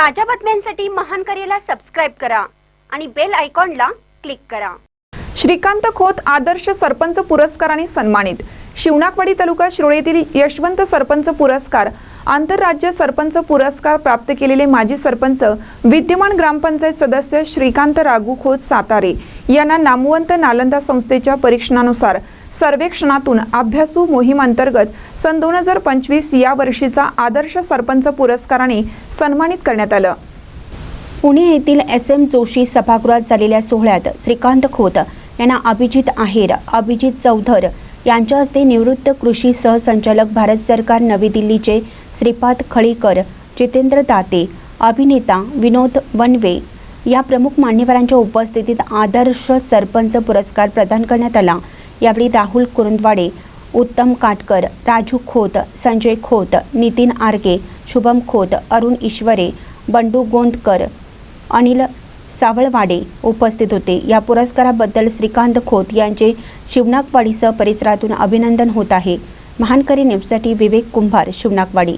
ताज्या बातम्यांसाठी महान करेला सबस्क्राईब करा आणि बेल आयकॉनला क्लिक करा. श्रीकांत खोत आदर्श सरपंच पुरस्काराने सन्मानित. शिवनाकवाडी तालुका शिरोळेतील यशवंत सरपंच पुरस्कार आंतरराज्य सरपंच पुरस्कार प्राप्त केलेले माजी सरपंच विद्यमान ग्रामपंचायत सदस्य श्रीकांत राघू खोत सातारे यांना नामवंत नालंदा संस्थेच्या परीक्षणानुसार सर्वेक्षणातून अभ्यासू मोहिमांतर्गत सन दोन हजार पंचवीस या वर्षीचा आदर्श सरपंच पुरस्काराने सन्मानित करण्यात आलं. पुणे येथील एस एम जोशी सभागृहात झालेल्या सोहळ्यात श्रीकांत खोत यांना अभिजित आहेर अभिजित चौधर यांच्या हस्ते निवृत्त कृषी सहसंचालक भारत सरकार नवी दिल्लीचे श्रीपाद खळीकर जितेंद्र दाते अभिनेता विनोद वनवे या प्रमुख मान्यवरांच्या उपस्थितीत आदर्श सरपंच पुरस्कार प्रदान करण्यात आला. यावेळी राहुल कुरुंदवाडे उत्तम काटकर राजू खोत संजय खोत नितीन आरगे शुभम खोत अरुण ईश्वरे बंडू गोंदकर अनिल सावळवाडे उपस्थित होते. या पुरस्काराबद्दल श्रीकांत खोत यांचे शिवनाकवाडीसह परिसरातून अभिनंदन होत आहे. महानकरी न्यूजसाठी विवेक कुंभार शिवनाकवाडी.